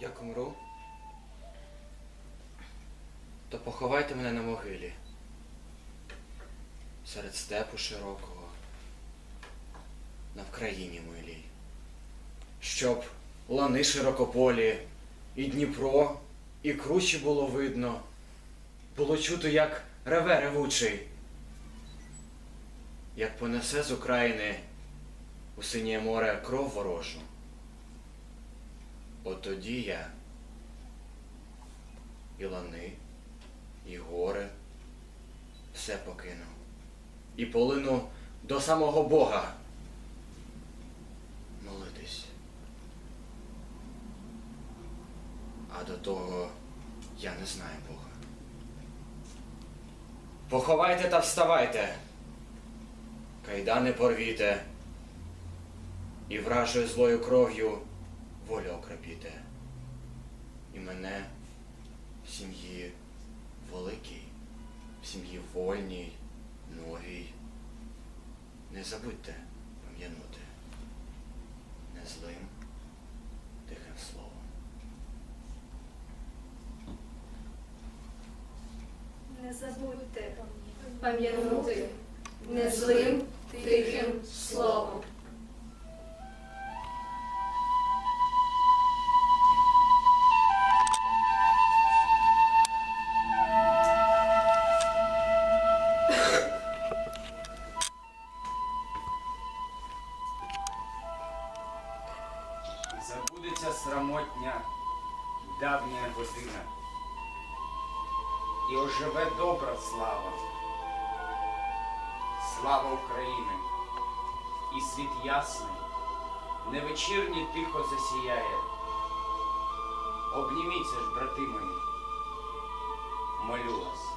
Як умру, то поховайте мене на могилі. Серед степу широкого, на Вкраїні милій, щоб лани широкополі, і Дніпро, і кручі було видно, було чути, як реве ревучий, як понесе з України у синє море кров ворожу. От тоді я і лани, і гори все покину. І полину до самого Бога молитись. А до того я не знаю Бога. Поховайте та вставайте, кайдани порвіте, і вражою злою кров'ю волю окропіте. І мене в сім'ї великій, в сім'ї вольній, новій. Не забудьте пам'янути не злим, тихим словом. Не забудьте пам'янути незлим тихим Забудеться срамотня давня година. І оживе добра слава. Слава України! І світ ясний, невечірній тихо засіяє. Обніміться ж, брати мої, молю вас.